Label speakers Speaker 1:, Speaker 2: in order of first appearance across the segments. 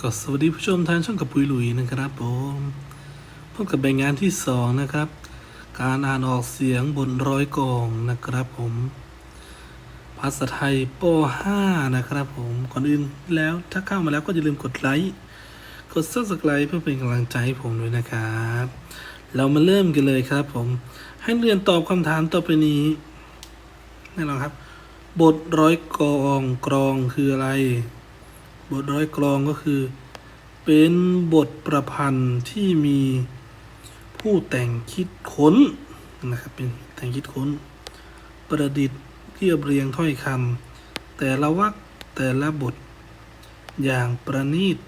Speaker 1: ก็สวัสดีผู้ชมทางช่องกับปุยหลุยนะครับผมพบกับแบ่งานที่สองนะครับ การอ่านออกเสียงบนร้อยกองนะครับผม ภาษาไทยป .5 นะครับผมก่อนอื่นแล้วถ้าเข้ามาแล้วก็อย่าลืมกดไลค์กด subscribe เพื่อเป็นกำลังใจให้ผมด้วยนะครับ เรามาเริ่มกันเลยครับผม ให้เรียนตอบคำถามต่อไปนี้แน่นอนครับ บทร้อยกองกรองคืออะไร บทร้อยกลองก็คือ เป็นบทประพันธ์ที่มีผู้แต่งคิดค้นนะครับเป็นแต่งคิดค้น ประดิษฐ์เรียบเรียงถ้อยคำแต่ละวรรคแต่ละบทอย่างประณีต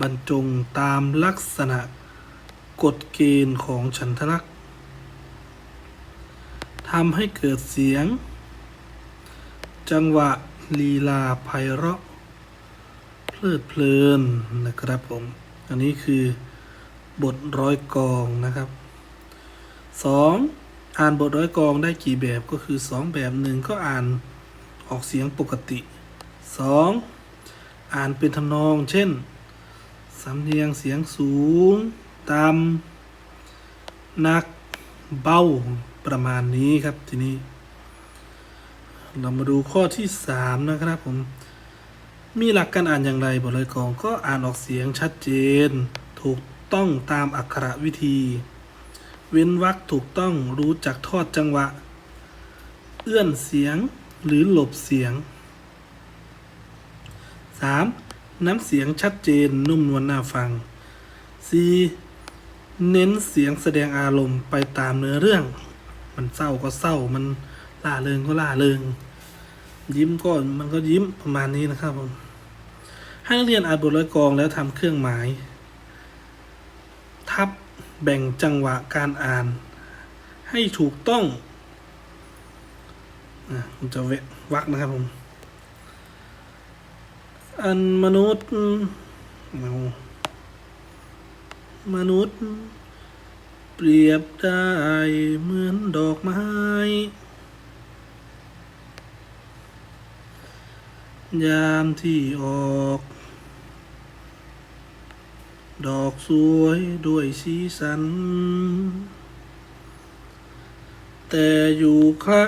Speaker 1: บรรจงตามลักษณะกฎเกณฑ์ของฉันทลักษณ์ทำให้เกิดเสียง จังหวะลีลาไพเราะ ลิดเพลินนะครับผม อันนี้คือบทร้อยกองนะครับสองอ่านบทร้อยกองได้กี่แบบก็คือสองแบบหนึ่งก็อ่านออกเสียงปกติสองอ่านเป็นทำนอง เช่น สำเนียงเสียงสูงต่ำนักเบาประมาณนี้ครับทีนี้ เรามาดูข้อที่สามนะครับผม มีหลักการอ่านอย่างไรบทเลยกองก็อ่านออกเสียงชัดเจน ถูกต้องตามอักขระวิธี เว้นวรรคถูกต้องรู้จักทอดจังหวะ เอื้อนเสียงหรือหลบเสียง 3. น้ำเสียงชัดเจนนุ่มนวลน่าฟัง 4. เน้นเสียงแสดงอารมณ์ไปตามเนื้อเรื่อง มันเศร้าก็เศร้ามันล่าเริงก็ล่าเริง ยิ้มก็มันก็ยิ้มประมาณนี้นะครับผมให้นักเรียนอ่านบทร้อยกองแล้วทำเครื่องหมาย ทับแบ่งจังหวะการอ่าน ให้ถูกต้องอะผมจะเววักนะครับผมอันมนุษย์มนุษย์ เปรียบได้เหมือนดอกไม้ ยามที่ออก ดอกสวยด้วยสีสัน แต่อยู่คละ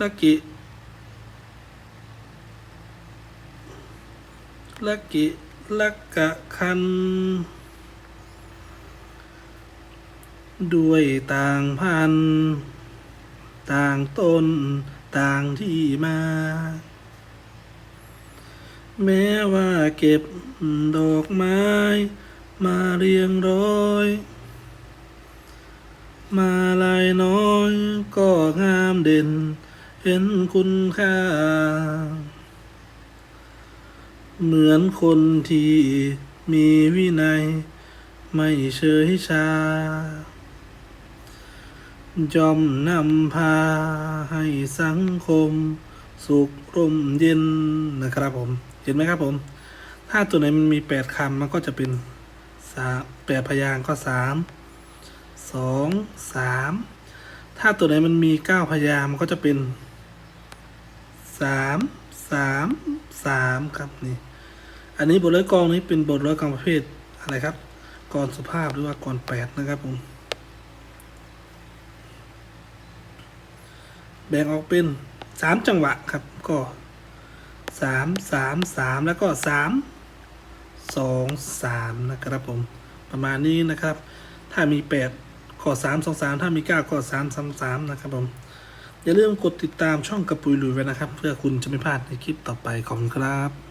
Speaker 1: ละกิละกิละกะคัน ด้วยต่างพัน ต่างต้น ต่างที่มา แม้ว่าเก็บดอกไม้ มาเรียงร้อย มาลายน้อย ก็งามเด่น เห็นคุณค่า เหมือนคนที่มีวินัย ไม่เฉยชาจอมนำพาให้สังคม สุขร่มเย็นนะครับผม เห็นไหมครับผม ถ้าตัวไหนมันมีแปดคำมันก็จะเป็นสามแปดพยางก็สามสองสามถ้าตัวไหนมันมีเก้าพยางมันก็จะเป็นสามสามสามครับนี่ อันนี้บทร้อยกองนี้เป็นบทร้อยกองประเภทอะไรครับกรสุภาพหรือว่ากรแปดนะครับผมแบ่งออกเป็นสามจังหวะครับก็ สามสามสามแล้วก็สามสองสามนะครับผม ประมาณนี้นะครับ ถ้ามีแปดก็สามสองสามถ้ามีเก้าก็สามสามสามนะครับผม อย่าลืมกดติดตามช่องกระปุยลุยไว้นะครับ เพื่อคุณจะไม่พลาดในคลิปต่อไปขอบคุณครับ